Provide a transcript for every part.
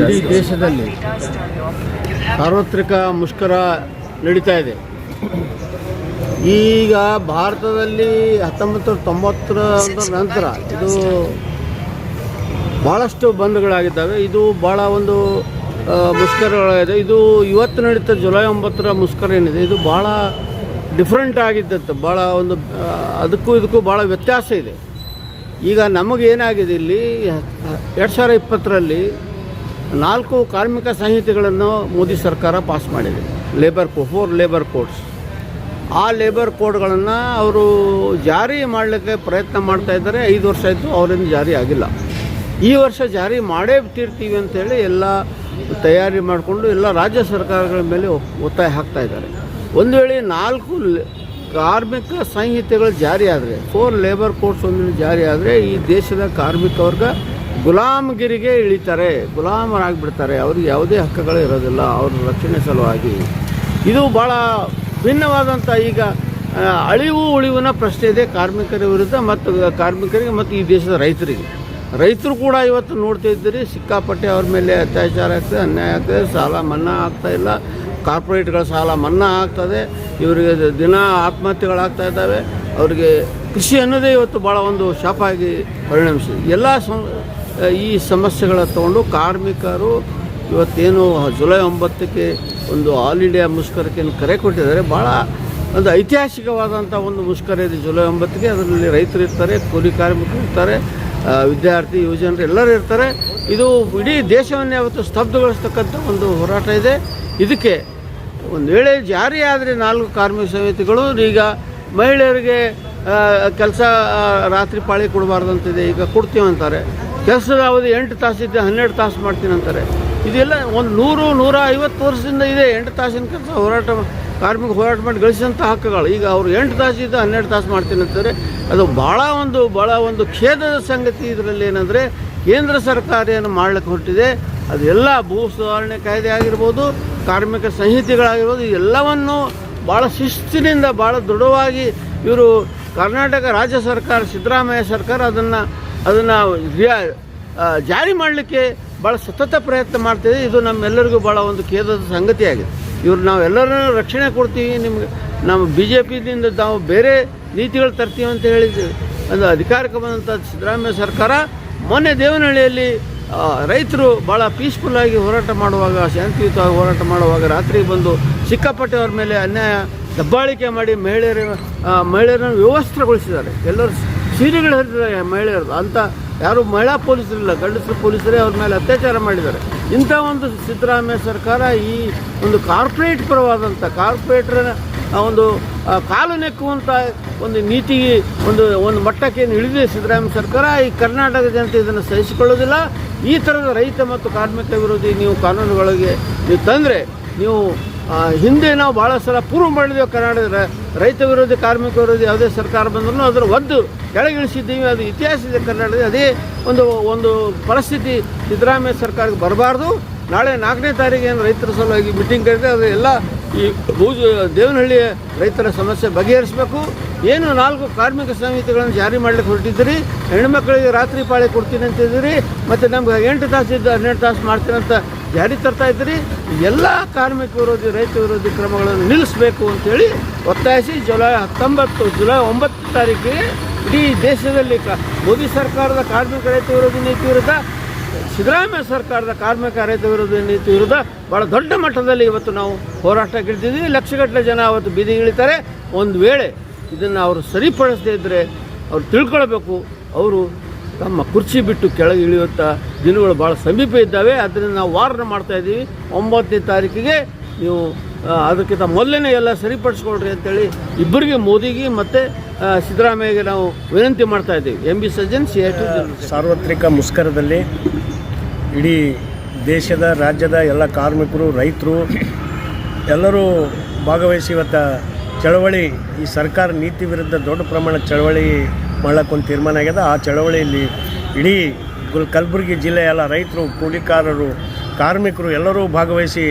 ಇಡೀ ದೇಶದಲ್ಲಿ ಸಾರ್ವತ್ರಿಕ ಮುಷ್ಕರ ನಡೀತಾ ಇದೆ. ಈಗ ಭಾರತದಲ್ಲಿ ಹತ್ತೊಂಬತ್ತು ತೊಂಬತ್ತರ ನಂತರ ಇದು ಭಾಳಷ್ಟು ಬಂದ್ಗಳಾಗಿದ್ದಾವೆ. ಇದು ಭಾಳ ಒಂದು ಮುಷ್ಕರಗಳಾಗಿದೆ. ಇದು ಇವತ್ತು ನಡೀತ ಜುಲೈ ಒಂಬತ್ತರ ಮುಷ್ಕರ ಏನಿದೆ ಇದು ಭಾಳ ಡಿಫ್ರೆಂಟ್ ಆಗಿದ್ದತ್ತು ಭಾಳ ಒಂದು ಅದಕ್ಕೂ ಇದಕ್ಕೂ ಭಾಳ ವ್ಯತ್ಯಾಸ ಇದೆ. ಈಗ ನಮಗೇನಾಗಿದೆ ಇಲ್ಲಿ, ಎರಡು ಸಾವಿರ ಇಪ್ಪತ್ತರಲ್ಲಿ ನಾಲ್ಕು ಕಾರ್ಮಿಕ ಸಂಹಿತೆಗಳನ್ನು ಮೋದಿ ಸರ್ಕಾರ ಪಾಸ್ ಮಾಡಿದೆ. Labour code four labour codes ಆ ಲೇಬರ್ ಕೋಡ್ಗಳನ್ನು ಅವರು ಜಾರಿ ಮಾಡಲಿಕ್ಕೆ ಪ್ರಯತ್ನ ಮಾಡ್ತಾ ಇದ್ದಾರೆ. ಐದು ವರ್ಷ ಆಯಿತು ಅವರಿಂದ ಜಾರಿ ಆಗಿಲ್ಲ. ಈ ವರ್ಷ ಜಾರಿ ಮಾಡೇ ತೀರ್ತೀವಿ ಅಂತೇಳಿ ಎಲ್ಲ ತಯಾರಿ ಮಾಡಿಕೊಂಡು ಎಲ್ಲ ರಾಜ್ಯ ಸರ್ಕಾರಗಳ ಮೇಲೆ ಒತ್ತಾಯ ಹಾಕ್ತಾ ಇದ್ದಾರೆ. ಒಂದು ವೇಳೆ ನಾಲ್ಕು ಕಾರ್ಮಿಕ ಸಂಹಿತೆಗಳು ಜಾರಿ ಆದರೆ ಫೋರ್ ಲೇಬರ್ ಕೋಡ್ಸ್ ಒಂದು ಜಾರಿ ಆದರೆ, ಈ ದೇಶದ ಕಾರ್ಮಿಕ ವರ್ಗ ಗುಲಾಮಗಿರಿಗೆ ಇಳಿತಾರೆ, ಗುಲಾಮರಾಗಿಬಿಡ್ತಾರೆ. ಅವ್ರಿಗೆ ಯಾವುದೇ ಹಕ್ಕುಗಳು ಇರೋದಿಲ್ಲ, ಅವ್ರ ರಕ್ಷಣೆ ಸಲುವಾಗಿ. ಇದು ಭಾಳ ಭಿನ್ನವಾದಂಥ ಈಗ ಅಳಿವು ಉಳಿವಿನ ಪ್ರಶ್ನೆ ಇದೆ ಕಾರ್ಮಿಕರ ವಿರುದ್ಧ ಮತ್ತು ಕಾರ್ಮಿಕರಿಗೆ ಮತ್ತು ಈ ದೇಶದ ರೈತರಿಗೆ. ರೈತರು ಕೂಡ ಇವತ್ತು ನೋಡ್ತಾ ಇದ್ದೀರಿ, ಸಿಕ್ಕಾಪಟ್ಟೆ ಅವ್ರ ಮೇಲೆ ಅತ್ಯಾಚಾರ ಆಗ್ತದೆ, ಅನ್ಯಾಯ ಆಗ್ತದೆ, ಸಾಲ ಮನ್ನಾ ಆಗ್ತಾ ಇಲ್ಲ. ಕಾರ್ಪೊರೇಟ್ಗಳ ಸಾಲ ಮನ್ನಾ ಆಗ್ತದೆ, ಇವರಿಗೆ ದಿನ ಆತ್ಮಹತ್ಯೆಗಳಾಗ್ತಾ ಇದ್ದಾವೆ, ಅವರಿಗೆ ಕೃಷಿ ಅನ್ನೋದೇ ಇವತ್ತು ಭಾಳ ಒಂದು ಶಾಪ ಆಗಿ ಪರಿಣಮಿಸಿದೆ. ಎಲ್ಲ ಈ ಸಮಸ್ಯೆಗಳ ತಗೊಂಡು ಕಾರ್ಮಿಕರು ಇವತ್ತೇನು ಜುಲೈ ಒಂಬತ್ತಕ್ಕೆ ಒಂದು ಆಲ್ ಇಂಡಿಯಾ ಮುಷ್ಕರಕ್ಕೆ ಕರೆ ಕೊಟ್ಟಿದ್ದಾರೆ. ಭಾಳ ಒಂದು ಐತಿಹಾಸಿಕವಾದಂಥ ಒಂದು ಮುಷ್ಕರ ಇದೆ ಜುಲೈ ಒಂಬತ್ತಿಗೆ ಅದರಲ್ಲಿ ರೈತರು ಇರ್ತಾರೆ, ಕೂಲಿ ಕಾರ್ಮಿಕರು ಇರ್ತಾರೆ ವಿದ್ಯಾರ್ಥಿ, ಯುವಜನರು ಎಲ್ಲರೂ ಇರ್ತಾರೆ. ಇದು ಇಡೀ ದೇಶವನ್ನೇ ಅವತ್ತು ಸ್ತಬ್ಧಗೊಳಿಸ್ತಕ್ಕಂಥ ಒಂದು ಹೋರಾಟ ಇದೆ. ಇದಕ್ಕೆ ಒಂದು ವೇಳೆ ಜಾರಿ ಆದರೆ ನಾಲ್ಕು ಕಾರ್ಮಿಕ ಸಮಿತಿಗಳು, ಈಗ ಮಹಿಳೆಯರಿಗೆ ಕೆಲಸ ರಾತ್ರಿ ಪಾಳಿ ಕೊಡಬಾರ್ದಂತಿದೆ, ಈಗ ಕೊಡ್ತೀವಂತಾರೆ ಕೆಲಸದ ಅವಧಿ ಎಂಟು ತಾಸಿದ್ದೆ, ಹನ್ನೆರಡು ತಾಸು ಮಾಡ್ತೀನಿ ಅಂತಾರೆ. ಇದೆಲ್ಲ ಒಂದು ನೂರು ನೂರ ಐವತ್ತು ವರ್ಷದಿಂದ ಇದೆ, ಎಂಟು ತಾಸಿನ ಕೆಲಸ ಹೋರಾಟ, ಕಾರ್ಮಿಕ ಹೋರಾಟ ಮಾಡಿ ಗಳಿಸಿದಂಥ ಹಕ್ಕುಗಳು. ಈಗ ಅವರು ಎಂಟು ತಾಸಿದ್ದು, ಹನ್ನೆರಡು ತಾಸು ಮಾಡ್ತೀನಿ ಅಂತಾರೆ. ಅದು ಭಾಳ ಒಂದು ಭಾಳ ಒಂದು ಖೇದದ ಸಂಗತಿ ಇದರಲ್ಲಿ ಏನಂದರೆ, ಕೇಂದ್ರ ಸರ್ಕಾರ ಏನು ಮಾಡ್ಲಿಕ್ಕೆ ಹೊರಟಿದೆ ಅದೆಲ್ಲ ಭೂ ಸುಧಾರಣೆ ಕಾಯ್ದೆ ಆಗಿರ್ಬೋದು ಕಾರ್ಮಿಕ ಸಂಹಿತೆಗಳಾಗಿರ್ಬೋದು ಎಲ್ಲವನ್ನು ಭಾಳ ಶಿಸ್ತಿನಿಂದ ಭಾಳ ದೃಢವಾಗಿ ಇವರು ಕರ್ನಾಟಕ ರಾಜ್ಯ ಸರ್ಕಾರ, ಸಿದ್ದರಾಮಯ್ಯ ಸರ್ಕಾರ ಅದನ್ನು ಅದನ್ನು ಜಾರಿ ಮಾಡಲಿಕ್ಕೆ ಭಾಳ ಸತತ ಪ್ರಯತ್ನ ಮಾಡ್ತಿದೆ ಇದು. ನಮ್ಮೆಲ್ಲರಿಗೂ ಭಾಳ ಒಂದು ಖೇದದ ಸಂಗತಿಯಾಗಿದೆ. ಇವರು ನಾವೆಲ್ಲರನ್ನೂ ರಕ್ಷಣೆ ಕೊಡ್ತೀವಿ. ನಿಮ್ಗೆ ನಮ್ಮ ಬಿ ಜೆ ಪಿಯಿಂದ ನಾವು ಬೇರೆ ನೀತಿಗಳು ತರ್ತೀವಿ ಅಂತ ಹೇಳಿದ್ವಿ. ಅದು ಅಧಿಕಾರಕ್ಕೆ ಬಂದಂಥ ಸಿದ್ದರಾಮಯ್ಯ ಸರ್ಕಾರ, ಮೊನ್ನೆ ದೇವನಹಳ್ಳಿಯಲ್ಲಿ ರೈತರು ಭಾಳ ಪೀಸ್ಫುಲ್ಲಾಗಿ ಹೋರಾಟ ಮಾಡುವಾಗ, ಶಾಂತಿಯುತವಾಗಿ ಹೋರಾಟ ಮಾಡುವಾಗ ರಾತ್ರಿ ಬಂದು ಸಿಕ್ಕಾಪಟ್ಟೆ ಅವ್ರ ಮೇಲೆ ಅನ್ಯಾಯ ದಬ್ಬಾಳಿಕೆ ಮಾಡಿ ಮಹಿಳೆಯರ ಮಹಿಳೆಯರನ್ನು ವ್ಯವಸ್ಥೆಗೊಳಿಸಿದ್ದಾರೆ. ಎಲ್ಲರೂ ಸೀರೆಗಳು ಹರಿದಿದ್ದಾರೆ ಮಹಿಳೆಯರು ಅಂತ ಯಾರು ಮಹಿಳಾ ಪೊಲೀಸರಿಲ್ಲ, ಗಂಡಸರು ಪೊಲೀಸರೇ ಅವ್ರ ಮೇಲೆ ಅತ್ಯಾಚಾರ ಮಾಡಿದ್ದಾರೆ. ಇಂಥ ಒಂದು ಸಿದ್ದರಾಮಯ್ಯ ಸರ್ಕಾರ ಈ ಒಂದು ಕಾರ್ಪೊರೇಟ್ ಪರವಾದಂಥ ಕಾರ್ಪೊರೇಟ್ರ ಒಂದು ಕಾಲು ನೆಕ್ಕುವಂಥ ಒಂದು ನೀತಿ, ಒಂದು ಒಂದು ಮಟ್ಟಕ್ಕೆ ಏನು ಸಿದ್ದರಾಮಯ್ಯ ಸರ್ಕಾರ, ಈ ಕರ್ನಾಟಕ ಜನತೆ ಇದನ್ನು ಸಹಿಸಿಕೊಳ್ಳೋದಿಲ್ಲ. ಈ ಥರದ ರೈತ ಮತ್ತು ಕಾರ್ಮಿಕ ವಿರೋಧಿ ನೀವು ಕಾನೂನುಗಳಿಗೆ ನೀವು ತಂದರೆ, ನೀವು ಹಿಂದೆ ನಾವು ಭಾಳ ಸಲ ಪೂರ್ವ ಮಾಡಿದ್ದೇವೆ ಕರ್ನಾಟಕದ ರೈತ ವಿರೋಧಿ, ಕಾರ್ಮಿಕ ವಿರೋಧಿ, ಯಾವುದೇ ಸರ್ಕಾರ ಬಂದರೂ ಅದರ ಒದ್ದು ಕೆಳಗಿಳಿಸಿದ್ದೀವಿ, ಅದು ಇತಿಹಾಸ ಇದೆ ಕರ್ನಾಟಕದ ಅದೇ ಒಂದು ಒಂದು ಪರಿಸ್ಥಿತಿ ಸಿದ್ದರಾಮಯ್ಯ ಸರ್ಕಾರಕ್ಕೆ ಬರಬಾರ್ದು. ನಾಳೆ ನಾಲ್ಕನೇ ತಾರೀಕು ಏನು ರೈತರ ಸಲುವಾಗಿ ಮೀಟಿಂಗ್ ಕರೆದಿದೆ ಅದು ಎಲ್ಲ ಈ ಭೂಜ, ದೇವನಹಳ್ಳಿಯ ರೈತರ ಸಮಸ್ಯೆ ಬಗೆಹರಿಸಬೇಕು. ಏನು ನಾಲ್ಕು ಕಾರ್ಮಿಕ ಸಮಿತಿಗಳನ್ನು ಜಾರಿ ಮಾಡಲಿಕ್ಕೆ ಹೊರಟಿದ್ದೀರಿ? ಹೆಣ್ಮಕ್ಳಿಗೆ ರಾತ್ರಿ ಪಾಳಿ ಕೊಡ್ತೀನಿ ಅಂತಿದ್ದೀರಿ ಮತ್ತು ನಮ್ಗೆ ಎಂಟು ತಾಸು ಇದ್ದು ಹನ್ನೆರಡು ತಾಸು ಮಾಡ್ತೀನಿ ಅಂತ ಜಾರಿ ತರ್ತಾ ಇದ್ದೀರಿ. ಎಲ್ಲ ಕಾರ್ಮಿಕ ವಿರೋಧಿ, ರೈತ ವಿರೋಧಿ ಕ್ರಮಗಳನ್ನು ನಿಲ್ಲಿಸಬೇಕು ಅಂತೇಳಿ ಒತ್ತಾಯಿಸಿ ಜುಲೈ ಹತ್ತೊಂಬತ್ತು, ಜುಲೈ ಒಂಬತ್ತು ತಾರೀಕಿಗೆ ಇಡೀ ದೇಶದಲ್ಲಿ ಮೋದಿ ಸರ್ಕಾರದ ಕಾರ್ಮಿಕ, ರೈತ ವಿರೋಧಿ ನೀತಿ ವಿರುದ್ಧ ಸಿದ್ದರಾಮಯ್ಯ ಸರ್ಕಾರದ ಕಾರ್ಮಿಕ ರೈತ ವಿರೋಧಿ ನೀತಿ ವಿರುದ್ಧ ಭಾಳ ದೊಡ್ಡ ಮಟ್ಟದಲ್ಲಿ ಇವತ್ತು ನಾವು ಹೋರಾಟಕ್ಕಿಳಿದಿದ್ದೀವಿ ಲಕ್ಷಗಟ್ಟಲೆ ಜನ ಅವತ್ತು ಬೀದಿ ಇಳಿತಾರೆ. ಒಂದು ವೇಳೆ ಇದನ್ನು ಅವರು ಸರಿಪಡಿಸದೇ ಇದ್ದರೆ ಅವ್ರು ತಿಳ್ಕೊಳ್ಬೇಕು. ಅವರು ತಮ್ಮ ಕುರ್ಚಿ ಬಿಟ್ಟು ಕೆಳಗೆ ಇಳಿಯುವಂಥ ದಿನಗಳು ಭಾಳ ಸಮೀಪ ಇದ್ದಾವೆ. ಅದರಿಂದ ನಾವು ವಾರನ ಮಾಡ್ತಾ ಇದ್ದೀವಿ. ಒಂಬತ್ತನೇ ತಾರೀಕಿಗೆ ನೀವು ಅದಕ್ಕಿಂತ ಮೊದಲನೇ ಎಲ್ಲ ಸರಿಪಡಿಸ್ಕೊಳ್ರಿ ಅಂತೇಳಿ ಇಬ್ಬರಿಗೆ ಮೋದಿಗೆ ಮತ್ತು ಸಿದ್ದರಾಮಯ್ಯಗೆ ನಾವು ವಿನಂತಿ ಮಾಡ್ತಾ ಇದ್ದೀವಿ. ಎಂ ಬಿ ಸಜ್ಜನ್, ಸಿ ಸಾರ್ವತ್ರಿಕ ಮುಷ್ಕರದಲ್ಲಿ ಇಡೀ ದೇಶದ, ರಾಜ್ಯದ ಎಲ್ಲ ಕಾರ್ಮಿಕರು, ರೈತರು, ಎಲ್ಲರೂ ಭಾಗವಹಿಸಿ ಇವತ್ತು ಚಳವಳಿ, ಈ ಸರ್ಕಾರ ನೀತಿ ವಿರುದ್ಧ ದೊಡ್ಡ ಪ್ರಮಾಣದ ಚಳವಳಿ ಮಾಡೋಕ್ಕೊಂದು ತೀರ್ಮಾನ ಆಗ್ಯದ. ಆ ಚಳವಳಿಯಲ್ಲಿ ಇಡೀ ಗುಲ್ ಕಲಬುರಗಿ ಜಿಲ್ಲೆಯ ಎಲ್ಲ ರೈತರು, ಕೂಲಿಕಾರರು, ಕಾರ್ಮಿಕರು ಎಲ್ಲರೂ ಭಾಗವಹಿಸಿ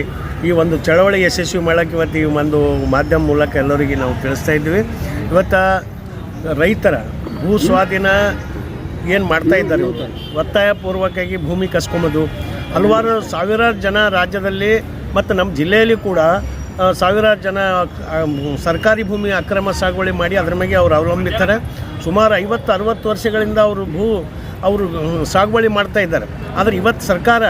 ಈ ಒಂದು ಚಳವಳಿ ಯಶಸ್ವಿ ಮಾಡೋಕ್ಕೆ ಇವತ್ತು ಈ ಒಂದು ಮಾಧ್ಯಮ ಮೂಲಕ ಎಲ್ಲರಿಗೆ ನಾವು ತಿಳಿಸ್ತಾ ಇದ್ದೀವಿ. ಇವತ್ತು ರೈತರ ಭೂ ಸ್ವಾಧೀನ ಏನು ಮಾಡ್ತಾ ಇದ್ದಾರೆ ಒತ್ತಾಯ ಒತ್ತಾಯಪೂರ್ವಕವಾಗಿ ಭೂಮಿ ಕಸ್ಕೊಂಬೋದು. ಹಲವಾರು ಸಾವಿರಾರು ಜನ ರಾಜ್ಯದಲ್ಲಿ ಮತ್ತು ನಮ್ಮ ಜಿಲ್ಲೆಯಲ್ಲಿ ಕೂಡ ಸಾವಿರಾರು ಜನ ಸರ್ಕಾರಿ ಭೂಮಿ ಅಕ್ರಮ ಸಾಗುವಳಿ ಮಾಡಿ ಅದ್ರ ಮೇಲೆ ಅವರು ಅವಲಂಬಿತಾರೆ ಸುಮಾರು ಐವತ್ತು, ಅರವತ್ತು ವರ್ಷಗಳಿಂದ ಅವರು ಭೂ, ಅವರು ಸಾಗುವಳಿ ಮಾಡ್ತಾ ಇದ್ದಾರೆ. ಆದರೆ ಇವತ್ತು ಸರ್ಕಾರ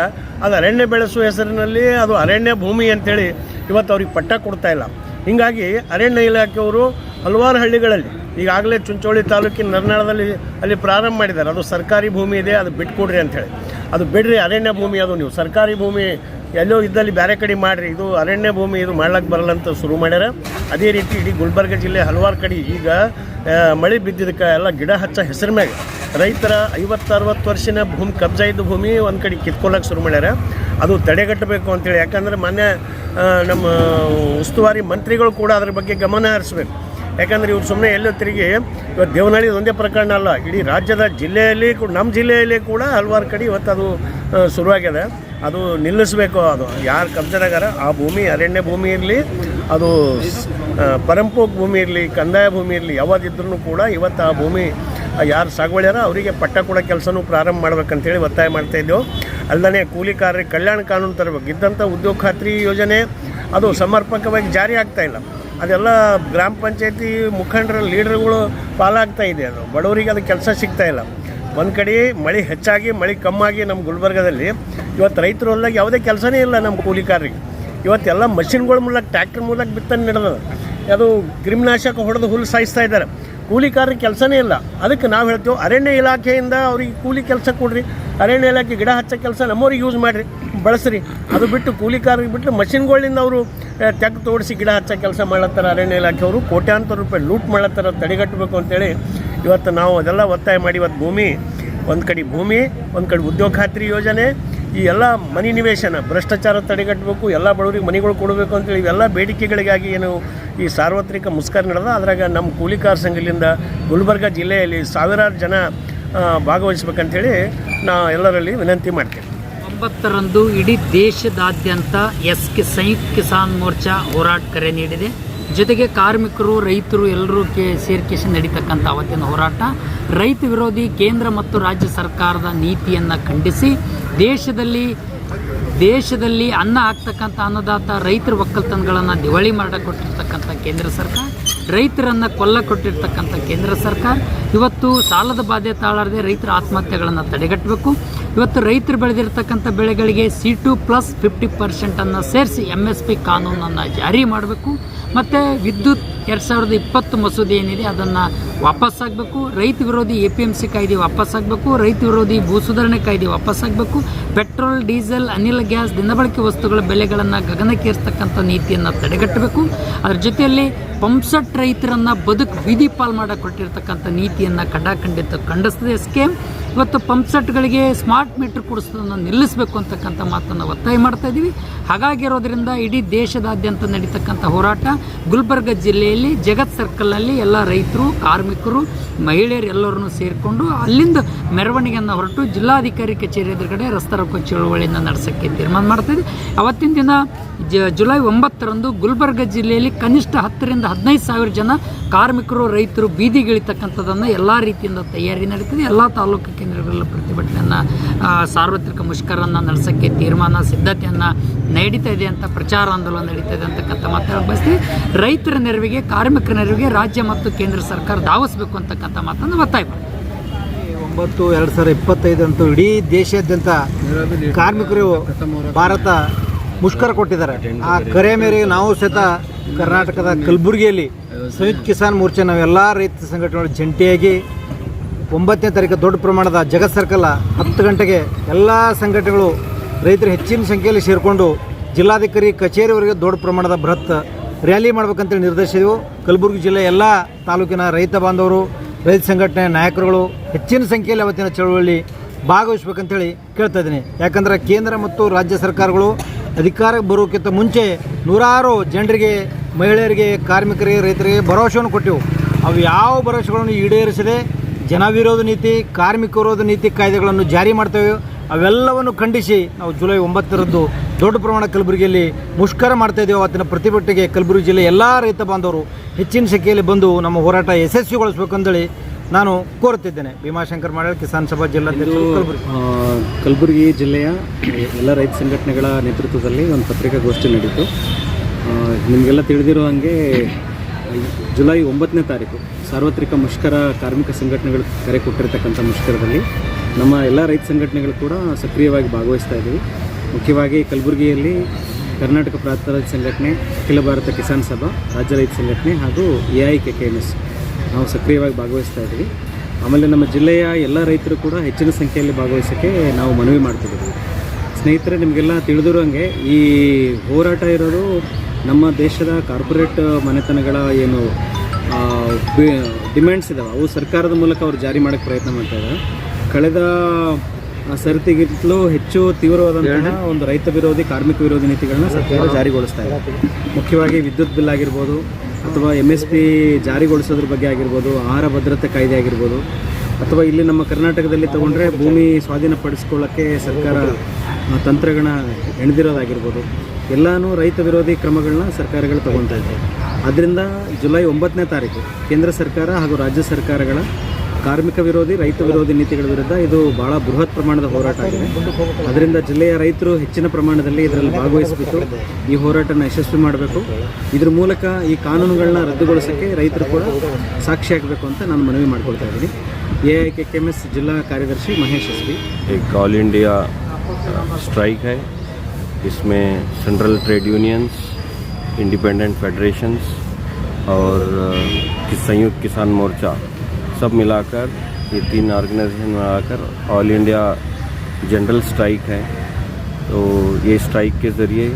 ಅದು ಅರಣ್ಯ ಬೆಳೆಸುವ ಹೆಸರಿನಲ್ಲಿ ಅದು ಅರಣ್ಯ ಭೂಮಿ ಅಂತೇಳಿ ಇವತ್ತು ಅವ್ರಿಗೆ ಪಟ್ಟ ಕೊಡ್ತಾ ಇಲ್ಲ. ಹೀಗಾಗಿ ಅರಣ್ಯ ಇಲಾಖೆಯವರು ಹಲವಾರು ಹಳ್ಳಿಗಳಲ್ಲಿ ಈಗಾಗಲೇ ಚುಂಚೋಳಿ ತಾಲೂಕಿನ ನರ್ನಾಳದಲ್ಲಿ ಅಲ್ಲಿ ಪ್ರಾರಂಭ ಮಾಡಿದ್ದಾರೆ. ಅದು ಸರ್ಕಾರಿ ಭೂಮಿ ಇದೆ, ಅದು ಬಿಟ್ಕೊಡ್ರಿ ಅಂಥೇಳಿ ಅದು ಬಿಡ್ರಿ, ಅರಣ್ಯ ಭೂಮಿ ಅದು ನೀವು. ಸರ್ಕಾರಿ ಭೂಮಿ ಎಲ್ಲೋ ಇದ್ದಲ್ಲಿ ಬೇರೆ ಕಡೆ ಮಾಡಿರಿ. ಇದು ಅರಣ್ಯ ಭೂಮಿ, ಇದು ಮಾಡ್ಲಕ್ಕೆ ಬರಲ್ಲ ಅಂತ ಶುರು ಮಾಡ್ಯಾರ. ಅದೇ ರೀತಿ ಇಡೀ ಗುಲ್ಬರ್ಗ ಜಿಲ್ಲೆ ಹಲವಾರು ಕಡೆ ಈಗ ಮಳೆ ಬಿದ್ದಿದ್ದಕ್ಕೆ ಎಲ್ಲ ಗಿಡ ಹಚ್ಚ ಹೆಸರು ಮ್ಯಾಗ. ರೈತರ ಐವತ್ತು ಅರವತ್ತು ವರ್ಷನ ಭೂಮಿ ಕಬ್ಜಾ ಇದ್ದ ಭೂಮಿ ಒಂದು ಕಡೆ ಕಿತ್ಕೊಳ್ಳೋಕೆ ಶುರು ಮಾಡ್ಯಾರ. ಅದು ತಡೆಗಟ್ಟಬೇಕು ಅಂತೇಳಿ. ಯಾಕಂದ್ರೆ ಮೊನ್ನೆ ನಮ್ಮ ಉಸ್ತುವಾರಿ ಮಂತ್ರಿಗಳು ಕೂಡ ಅದ್ರ ಬಗ್ಗೆ ಗಮನ ಹರಿಸ್ಬೇಕು. ಯಾಕಂದ್ರೆ ಇವ್ರು ಸುಮ್ಮನೆ ಎಲ್ಲೋ ತಿರುಗಿ ಇವತ್ತು ದೇವನಹಳ್ಳಿ ಒಂದೇ ಪ್ರಕರಣ ಅಲ್ಲ, ಇಡೀ ರಾಜ್ಯದ ಜಿಲ್ಲೆಯಲ್ಲಿ ನಮ್ಮ ಜಿಲ್ಲೆಯಲ್ಲಿ ಕೂಡ ಹಲವಾರು ಕಡೆ ಇವತ್ತು ಅದು ಶುರುವಾಗಿದೆ. ಅದು ನಿಲ್ಲಿಸಬೇಕು ಅದು. ಯಾರು ಕಬ್ಜದಾಗಾರ ಆ ಭೂಮಿ, ಅರಣ್ಯ ಭೂಮಿ ಇರಲಿ, ಅದು ಪರಂಪೋಕ್ ಭೂಮಿ ಇರಲಿ, ಕಂದಾಯ ಭೂಮಿ ಇರಲಿ ಯಾವಾಗಿದ್ರು ಕೂಡ ಇವತ್ತು ಆ ಭೂಮಿ ಯಾರು ಸಾಗುವಳ್ಯಾರ ಅವರಿಗೆ ಪಟ್ಟ ಕೊಡೋ ಕೆಲಸನೂ ಪ್ರಾರಂಭ ಮಾಡ್ಬೇಕಂತೇಳಿ ಒತ್ತಾಯ ಮಾಡ್ತಾ ಇದ್ದೆವು. ಅಲ್ಲದೆ ಕೂಲಿಕಾರರಿಗೆ ಕಲ್ಯಾಣ ಕಾನೂನು ತರಬೇಕು. ಇದ್ದಂಥ ಉದ್ಯೋಗ ಖಾತ್ರಿ ಯೋಜನೆ ಅದು ಸಮರ್ಪಕವಾಗಿ ಜಾರಿ ಆಗ್ತಾಯಿಲ್ಲ ಅದೆಲ್ಲ ಗ್ರಾಮ ಪಂಚಾಯತಿ ಮುಖಂಡರ ಲೀಡರ್ಗಳು ಪಾಲಾಗ್ತಾ ಇದೆ ಅದು. ಬಡವರಿಗೆ ಅದು ಕೆಲಸ ಸಿಗ್ತಾ ಇಲ್ಲ. ಒಂದು ಕಡೆ ಮಳೆ ಹೆಚ್ಚಾಗಿ, ಮಳೆ ಕಮ್ಮಾಗಿ ನಮ್ಮ ಗುಲ್ಬರ್ಗದಲ್ಲಿ ಇವತ್ತು ರೈತರು ಹೊಲ್ದಾಗ ಯಾವುದೇ ಕೆಲಸನೇ ಇಲ್ಲ ನಮ್ಮ ಕೂಲಿಕಾರರಿಗೆ. ಇವತ್ತೆಲ್ಲ ಮಷಿನ್ಗಳ ಮೂಲಕ ಟ್ಯಾಕ್ಟರ್ ಮೂಲಕ ಬಿತ್ತನೆ ನಡೆದ ಅದು ಕ್ರಿಮಿನಾಶಕ ಹೊಡೆದು ಹುಲ್ಲು ಸಾಯಿಸ್ತಾ ಇದ್ದಾರೆ. ಕೂಲಿಕಾರರಿಗೆ ಕೆಲಸನೇ ಇಲ್ಲ. ಅದಕ್ಕೆ ನಾವು ಹೇಳ್ತೇವೆ, ಅರಣ್ಯ ಇಲಾಖೆಯಿಂದ ಅವ್ರಿಗೆ ಕೂಲಿ ಕೆಲಸ ಕೊಡ್ರಿ. ಅರಣ್ಯ ಇಲಾಖೆ ಗಿಡ ಹಚ್ಚೋ ಕೆಲಸ ನಮ್ಮವ್ರಿಗೆ ಯೂಸ್ ಮಾಡಿರಿ. ಬಳಸ್ರಿ. ಅದು ಬಿಟ್ಟು ಕೂಲಿಕಾರರಿಗೆ ಬಿಟ್ಟು ಮಷಿನ್ಗಳಿಂದ ಅವರು ತೆಗ್ದು ತೋಡಿಸಿ ಗಿಡ ಹಚ್ಚೋ ಕೆಲಸ ಮಾಡ್ಲತ್ತಾರ ಅರಣ್ಯ ಇಲಾಖೆಯವರು. ಕೋಟ್ಯಾಂತರ ರೂಪಾಯಿ ಲೂಟ್ ಮಾಡ್ಲತ್ತಾರ ತಡೆಗಟ್ಟಬೇಕು ಅಂತೇಳಿ ಇವತ್ತು ನಾವು ಅದೆಲ್ಲ ಒತ್ತಾಯ ಮಾಡಿ ಇವತ್ತು ಭೂಮಿ, ಒಂದು ಕಡೆ ಭೂಮಿ, ಒಂದು ಕಡೆ ಉದ್ಯೋಗ ಖಾತ್ರಿ ಯೋಜನೆ, ಈ ಎಲ್ಲ ಮನಿ ನಿವೇಶನ, ಭ್ರಷ್ಟಾಚಾರ ತಡೆಗಟ್ಟಬೇಕು, ಎಲ್ಲ ಬಡವರಿಗೆ ಮನೆಗಳು ಕೊಡಬೇಕು ಅಂತೇಳಿ ಇವೆಲ್ಲ ಬೇಡಿಕೆಗಳಿಗಾಗಿ ಏನು ಈ ಸಾರ್ವತ್ರಿಕ ಮುಸ್ಕರ ನಡೆದ. ಅದ್ರಾಗ ನಮ್ಮ ಕೂಲಿಕಾರ ಸಂಘದಿಂದ ಗುಲ್ಬರ್ಗ ಜಿಲ್ಲೆಯಲ್ಲಿ ಸಾವಿರಾರು ಜನ ಭಾಗವಹಿಸ್ಬೇಕಂತೇಳಿ ನಾ ಎಲ್ಲರಲ್ಲಿ ವಿನಂತಿ ಮಾಡ್ತೇನೆ. ಒಂಬತ್ತರಂದು ಇಡೀ ದೇಶದಾದ್ಯಂತ ಎಸ್ ಕೆ ಸಂಯುಕ್ತ ಕಿಸಾನ್ ಮೋರ್ಚಾ ಹೋರಾಟ ಕರೆ ನೀಡಿದೆ. ಜೊತೆಗೆ ಕಾರ್ಮಿಕರು, ರೈತರು ಎಲ್ಲರೂ ಕೆ ಸೇರ್ಕೇಶನ್ ನಡೀತಕ್ಕಂಥ ಅವತ್ತಿನ ಹೋರಾಟ. ರೈತ ವಿರೋಧಿ ಕೇಂದ್ರ ಮತ್ತು ರಾಜ್ಯ ಸರ್ಕಾರದ ನೀತಿಯನ್ನು ಖಂಡಿಸಿ ದೇಶದಲ್ಲಿ ದೇಶದಲ್ಲಿ ಅನ್ನ ಹಾಕ್ತಕ್ಕಂಥ ಅನ್ನದಾತ ರೈತರ ಒಕ್ಕಲ್ತನಗಳನ್ನು ದಿವಾಳಿ ಮಾಡಿಕೊಟ್ಟಿರ್ತಕ್ಕಂಥ ಕೇಂದ್ರ ಸರ್ಕಾರ. ರೈತರನ್ನು ಕೊಲ್ಲ ಕೊಟ್ಟಿರ್ತಕ್ಕಂಥ ಕೇಂದ್ರ ಸರ್ಕಾರ. ಇವತ್ತು ಸಾಲದ ಬಾಧೆ ತಾಳಾರದೆ ರೈತರ ಆತ್ಮಹತ್ಯೆಗಳನ್ನು ತಡೆಗಟ್ಟಬೇಕು. ಇವತ್ತು ರೈತರು ಬೆಳೆದಿರ್ತಕ್ಕಂಥ ಬೆಳೆಗಳಿಗೆ ಸಿ ಟು ಪ್ಲಸ್ ಫಿಫ್ಟಿ ಪರ್ಸೆಂಟನ್ನು ಸೇರಿಸಿ ಎಂ ಎಸ್ ಪಿ ಕಾನೂನನ್ನು ಜಾರಿ ಮಾಡಬೇಕು. ಮತ್ತು ವಿದ್ಯುತ್ ಎರಡು ಸಾವಿರದ ಇಪ್ಪತ್ತು ಮಸೂದೆ ಏನಿದೆ, ಅದನ್ನು ವಾಪಸ್ ಆಗಬೇಕು, ರೈತ ವಿರೋಧಿ ಎ ಪಿ ಎಂ ಸಿ ಕಾಯ್ದೆ ವಾಪಸ್ ಆಗಬೇಕು, ರೈತ ವಿರೋಧಿ ಭೂ ಸುಧಾರಣೆ ಕಾಯ್ದೆ ವಾಪಸ್ ಆಗಬೇಕು, ಪೆಟ್ರೋಲ್, ಡೀಸೆಲ್, ಅನಿಲ, ಗ್ಯಾಸ್, ದಿನಬಳಕೆ ವಸ್ತುಗಳ ಬೆಲೆಗಳನ್ನು ಗಗನಕ್ಕೇರಿಸ್ತಕ್ಕಂಥ ನೀತಿಯನ್ನು ತಡೆಗಟ್ಟಬೇಕು. ಅದರ ಜೊತೆಯಲ್ಲಿ ಪಂಪ್ಸೆಟ್ ರೈತರನ್ನು ಬದುಕು ಬೀದಿ ಪಾಲ್ ಮಾಡಕ್ಕೆ ಕೊಟ್ಟಿರ್ತಕ್ಕಂಥ ನೀತಿಯನ್ನು ಖಂಡಾಖಂಡಿತ ಖಂಡಿಸ್ತದೆ. ಸ್ಕೇಮ್ ಇವತ್ತು ಪಂಪ್ಸೆಟ್ಗಳಿಗೆ ಸ್ಮಾರ್ಟ್ ಮೀಟ್ರ್ ಕೊಡಿಸೋದನ್ನು ನಿಲ್ಲಿಸಬೇಕು ಅಂತಕ್ಕಂಥ ಮಾತನ್ನು ಒತ್ತಾಯ ಮಾಡ್ತಾ ಇದ್ದೀವಿ ಹಾಗಾಗಿರೋದ್ರಿಂದ ಇಡೀ ದೇಶದಾದ್ಯಂತ ನಡೀತಕ್ಕಂಥ ಹೋರಾಟ, ಗುಲ್ಬರ್ಗ ಜಿಲ್ಲೆಯಲ್ಲಿ, ಜಗತ್ ಸರ್ಕಲ್ನಲ್ಲಿ ಎಲ್ಲ ರೈತರು, ಕಾರ್ಮಿಕರು, ಮಹಿಳೆಯರು ಎಲ್ಲರನ್ನು ಸೇರಿಕೊಂಡು ಅಲ್ಲಿಂದ ಮೆರವಣಿಗೆಯನ್ನು ಹೊರಟು ಜಿಲ್ಲಾಧಿಕಾರಿ ಕಚೇರಿ ಎದುರುಗಡೆ ರಸ್ತೆ ರೊಕ್ಕ ಚಳುವಳಿಯನ್ನು ನಡೆಸೋಕ್ಕೆ ತೀರ್ಮಾನ ಮಾಡ್ತಾಯಿದ್ವಿ ಅವತ್ತಿನ ದಿನ ಜ, ಜುಲೈ ಒಂಬತ್ತರಂದು ಗುಲ್ಬರ್ಗ ಜಿಲ್ಲೆಯಲ್ಲಿ ಕನಿಷ್ಠ ಹತ್ತರಿಂದ ಹದಿನೈದು ಸಾವಿರ ಜನ ಕಾರ್ಮಿಕರು, ರೈತರು ಬೀದಿಗಿಳಿತಕ್ಕಂಥದ್ದನ್ನು ಎಲ್ಲ ರೀತಿಯಿಂದ ತಯಾರಿ ನಡೀತದೆ. ಎಲ್ಲ ತಾಲೂಕು ಕೇಂದ್ರಗಳಲ್ಲಿ ಪ್ರತಿಭಟನೆಯನ್ನು ಸಾರ್ವತ್ರಿಕ ಮುಷ್ಕರನ್ನು ನಡೆಸೋಕ್ಕೆ ತೀರ್ಮಾನ, ಸಿದ್ಧತೆಯನ್ನು ನಡೀತಾ ಇದೆ ಅಂತ, ಪ್ರಚಾರ ಆಂದೋಲನ ನಡೀತಾ ಇದೆ ಅಂತಕ್ಕಂಥ ಮಾತನ್ನು ಬಯಸ್ತೀವಿ ರೈತರ ನೆರವಿಗೆ, ಕಾರ್ಮಿಕರ ನೆರವಿಗೆ ರಾಜ್ಯ ಮತ್ತು ಕೇಂದ್ರ ಸರ್ಕಾರ ಧಾವಿಸಬೇಕು ಅಂತಕ್ಕಂಥ ಮಾತನ್ನು ಒತ್ತಾಯ ಒಂಬತ್ತು, ಎರಡು ಸಾವಿರ ಇಪ್ಪತ್ತೈದಂತೂ ಇಡೀ ದೇಶಾದ್ಯಂತ ಕಾರ್ಮಿಕರು ಭಾರತ ಮುಷ್ಕರ ಕೊಟ್ಟಿದ್ದಾರೆ. ಆ ಕರೆ ಮೇರೆಗೆ ನಾವು ಸಹಿತ ಕರ್ನಾಟಕದ ಕಲಬುರಗಿಯಲ್ಲಿ ಸಂಯುಕ್ತ ಕಿಸಾನ್ ಮೋರ್ಚಾ, ನಾವೆಲ್ಲ ರೈತ ಸಂಘಟನೆಗಳು ಜಂಟಿಯಾಗಿ ಒಂಬತ್ತನೇ ತಾರೀಕು ದೊಡ್ಡ ಪ್ರಮಾಣದ ಜಗತ್ ಸರ್ಕಲ್ ಹತ್ತು ಗಂಟೆಗೆ ಎಲ್ಲ ಸಂಘಟನೆಗಳು ರೈತರು ಹೆಚ್ಚಿನ ಸಂಖ್ಯೆಯಲ್ಲಿ ಸೇರಿಕೊಂಡು ಜಿಲ್ಲಾಧಿಕಾರಿ, ಕಚೇರಿವರೆಗೆ ದೊಡ್ಡ ಪ್ರಮಾಣದ ಬೃಹತ್ ರ್ಯಾಲಿ ಮಾಡ್ಬೇಕಂತೇಳಿ ನಿರ್ದೇಶಿಸಿದೆವು. ಕಲಬುರಗಿ ಜಿಲ್ಲೆ ಎಲ್ಲ ತಾಲೂಕಿನ ರೈತ ಬಾಂಧವರು, ರೈತ ಸಂಘಟನೆ ನಾಯಕರುಗಳು ಹೆಚ್ಚಿನ ಸಂಖ್ಯೆಯಲ್ಲಿ ಅವತ್ತಿನ ಚಳುವಳಿ ಭಾಗವಹಿಸ್ಬೇಕಂತೇಳಿ ಕೇಳ್ತಾ ಇದ್ದೀನಿ. ಯಾಕಂದ್ರೆ ಕೇಂದ್ರ ಮತ್ತು ರಾಜ್ಯ ಸರ್ಕಾರಗಳು ಅಧಿಕಾರಕ್ಕೆ ಬರೋಕ್ಕಿಂತ ಮುಂಚೆ ನೂರಾರು ಜನರಿಗೆ, ಮಹಿಳೆಯರಿಗೆ, ಕಾರ್ಮಿಕರಿಗೆ, ರೈತರಿಗೆ ಭರವಸೆಯನ್ನು ಕೊಟ್ಟೆವು. ಅವು ಯಾವ ಭರವಸೆಗಳನ್ನು ಈಡೇರಿಸದೆ ಜನ ವಿರೋಧ ನೀತಿ ಕಾರ್ಮಿಕ ವಿರೋಧ ನೀತಿ ಕಾಯ್ದೆಗಳನ್ನು ಜಾರಿ ಮಾಡ್ತೇವೆ. ಅವೆಲ್ಲವನ್ನು ಖಂಡಿಸಿ ನಾವು ಜುಲೈ ಒಂಬತ್ತರದ್ದು ದೊಡ್ಡ ಪ್ರಮಾಣ ಕಲಬುರಗಿಯಲ್ಲಿ ಮುಷ್ಕರ ಮಾಡ್ತಾ ಇದ್ದೇವೆ. ಅವತ್ತಿನ ಪ್ರತಿಭಟನೆಗೆ ಕಲಬುರಗಿ ಜಿಲ್ಲೆ ಎಲ್ಲ ರೈತ ಬಾಂಧವರು ಹೆಚ್ಚಿನ ಸಂಖ್ಯೆಯಲ್ಲಿ ಬಂದು ನಮ್ಮ ಹೋರಾಟ ಯಶಸ್ವಿಗೊಳಿಸ್ಬೇಕಂದೇಳಿ ನಾನು ಕೋರುತ್ತಿದ್ದೇನೆ. ಭೀಮಾಶಂಕರ್ ಮಾಡಲ್ ಕಿಸಾನ್ ಸಭಾ ಜಿಲ್ಲಾ ಕಲಬುರಗಿ. ಕಲಬುರಗಿ ಜಿಲ್ಲೆಯ ಎಲ್ಲ ರೈತ ಸಂಘಟನೆಗಳ ನೇತೃತ್ವದಲ್ಲಿ ಒಂದು ಪತ್ರಿಕಾಗೋಷ್ಠಿ ನಡೀತು. ನಿಮಗೆಲ್ಲ ತಿಳಿದಿರುವ ಹಾಗೆ ಜುಲೈ ಒಂಬತ್ತನೇ ತಾರೀಕು ಸಾರ್ವತ್ರಿಕ ಮುಷ್ಕರ ಕಾರ್ಮಿಕ ಸಂಘಟನೆಗಳು ಕರೆ ಕೊಟ್ಟಿರ್ತಕ್ಕಂಥ ಮುಷ್ಕರದಲ್ಲಿ ನಮ್ಮ ಎಲ್ಲ ರೈತ ಸಂಘಟನೆಗಳು ಕೂಡ ಸಕ್ರಿಯವಾಗಿ ಭಾಗವಹಿಸ್ತಾ ಇದ್ದೀವಿ. ಮುಖ್ಯವಾಗಿ ಕಲಬುರಗಿಯಲ್ಲಿ ಕರ್ನಾಟಕ ಪ್ರಾಂತ ರೈತ ಸಂಘಟನೆ, ಅಖಿಲ ಭಾರತ ಕಿಸಾನ್ ಸಭಾ, ರಾಜ್ಯ ರೈತ ಸಂಘಟನೆ ಹಾಗೂ ಎ ಐ ಕೆ ಕೆ ನಾವು ಸಕ್ರಿಯವಾಗಿ ಭಾಗವಹಿಸ್ತಾ ಇದ್ದೀವಿ. ಆಮೇಲೆ ನಮ್ಮ ಜಿಲ್ಲೆಯ ಎಲ್ಲ ರೈತರು ಕೂಡ ಹೆಚ್ಚಿನ ಸಂಖ್ಯೆಯಲ್ಲಿ ಭಾಗವಹಿಸೋಕ್ಕೆ ನಾವು ಮನವಿ ಮಾಡ್ತಿದ್ದೀವಿ. ಸ್ನೇಹಿತರೆ, ನಿಮಗೆಲ್ಲ ತಿಳಿದಿರೋಂಗೆ ಈ ಹೋರಾಟ ಇರೋದು ನಮ್ಮ ದೇಶದ ಕಾರ್ಪೊರೇಟ್ ಮನೆತನಗಳ ಏನು ಡಿಮ್ಯಾಂಡ್ಸ್ ಇದಾವೆ. ಅವು ಸರ್ಕಾರದ ಮೂಲಕ ಅವ್ರು ಜಾರಿ ಮಾಡೋಕ್ಕೆ ಪ್ರಯತ್ನ ಮಾಡ್ತಾ ಇದ್ದಾರೆ ಕಳೆದ ಸರತಿಗಿಂತಲೂ ಹೆಚ್ಚು ತೀವ್ರವಾದಂತಹ ಒಂದು ರೈತ ವಿರೋಧಿ ಕಾರ್ಮಿಕ ವಿರೋಧಿ ನೀತಿಗಳನ್ನ ಸರ್ಕಾರ ಜಾರಿಗೊಳಿಸ್ತಾ ಇದೆ. ಮುಖ್ಯವಾಗಿ ವಿದ್ಯುತ್ ಬಿಲ್ ಆಗಿರ್ಬೋದು ಅಥವಾ ಎಂ ಎಸ್ ಪಿ ಜಾರಿಗೊಳಿಸೋದ್ರ ಬಗ್ಗೆ ಆಗಿರ್ಬೋದು ಆಹಾರ ಭದ್ರತೆ ಕಾಯ್ದೆ ಆಗಿರ್ಬೋದು ಅಥವಾ ಇಲ್ಲಿ ನಮ್ಮ ಕರ್ನಾಟಕದಲ್ಲಿ ತಗೊಂಡ್ರೆ ಭೂಮಿ ಸ್ವಾಧೀನಪಡಿಸ್ಕೊಳ್ಳೋಕ್ಕೆ ಸರ್ಕಾರ ತಂತ್ರಗಳನ್ನ ಹೆಣೆದಿರೋದಾಗಿರ್ಬೋದು ಎಲ್ಲನೂ ರೈತ ವಿರೋಧಿ ಕ್ರಮಗಳನ್ನ ಸರ್ಕಾರಗಳು ತಗೊಳ್ತಾ ಇದೆ ಆದ್ದರಿಂದ ಜುಲೈ ಒಂಬತ್ತನೇ ತಾರೀಕು ಕೇಂದ್ರ ಸರ್ಕಾರ ಹಾಗೂ ರಾಜ್ಯ ಸರ್ಕಾರಗಳ ಕಾರ್ಮಿಕ ವಿರೋಧಿ ರೈತ ವಿರೋಧಿ ನೀತಿಗಳ ವಿರುದ್ಧ ಇದು ಬಹಳ ಬೃಹತ್ ಪ್ರಮಾಣದ ಹೋರಾಟ ಆಗಿದೆ ಅದರಿಂದ ಜಿಲ್ಲೆಯ ರೈತರು ಹೆಚ್ಚಿನ ಪ್ರಮಾಣದಲ್ಲಿ ಇದರಲ್ಲಿ ಭಾಗವಹಿಸಬೇಕು ಈ ಹೋರಾಟನ ಯಶಸ್ವಿ ಮಾಡಬೇಕು ಇದ್ರ ಮೂಲಕ ಈ ಕಾನೂನುಗಳನ್ನ ರದ್ದುಗೊಳಿಸೋಕ್ಕೆ ರೈತರು ಕೂಡ ಸಾಕ್ಷಿಯಾಗಬೇಕು ಅಂತ ನಾನು ಮನವಿ ಮಾಡ್ಕೊಳ್ತಾ ಇದ್ದೀನಿ A I K K M S ಜಿಲ್ಲಾ ಕಾರ್ಯದರ್ಶಿ ಮಹೇಶ್ ಎಸ್ ಬಿ एक ऑल इंडिया स्ट्राइक है इसमें central trade unions independent federations और संयुक्त किसान मोर्चा सब मिलाकर ये तीन ऑर्गेनाइजेशन मिलाकर ऑल इंडिया जनरल स्ट्राइक है। तो ये स्ट्राइक के ज़रिए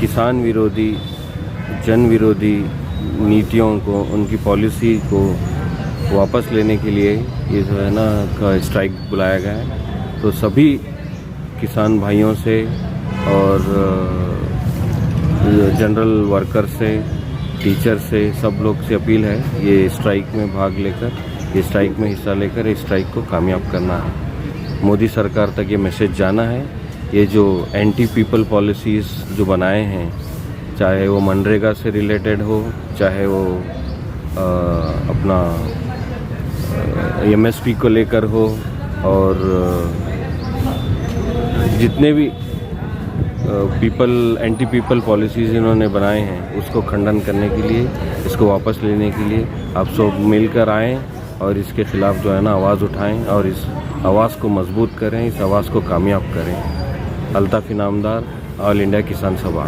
किसान विरोधी जन विरोधी नीतियों को उनकी पॉलिसी को वापस लेने के लिए ये जो है ना का स्ट्राइक बुलाया गया है। तो सभी किसान भाइयों से और अ, जनरल वर्कर से टीचर से सब लोग से अपील है ये स्ट्राइक में भाग लेकर ये स्ट्राइक में हिस्सा लेकर इस स्ट्राइक को कामयाब करना है। मोदी सरकार तक ये मैसेज जाना है। ये जो एंटी पीपल पॉलिसीज़ जो बनाए हैं चाहे वो मनरेगा से रिलेटेड हो चाहे वो अ, अपना एम को लेकर हो और जितने भी पीपल एंटी पीपल पॉलिसीज़ इन्होंने बनाए हैं, उसको खंडन करने के लिए, इसको वापस लेने के लिए। आप सब मिलकर आएँ और इसके ख़िलाफ़ जो है ना, आवाज़ उठाएँ और इस आवाज़ को मज़बूत करें, इस आवाज़ को कामयाब करें। अल्ताफ़ इनामदार ऑल इंडिया किसान सभा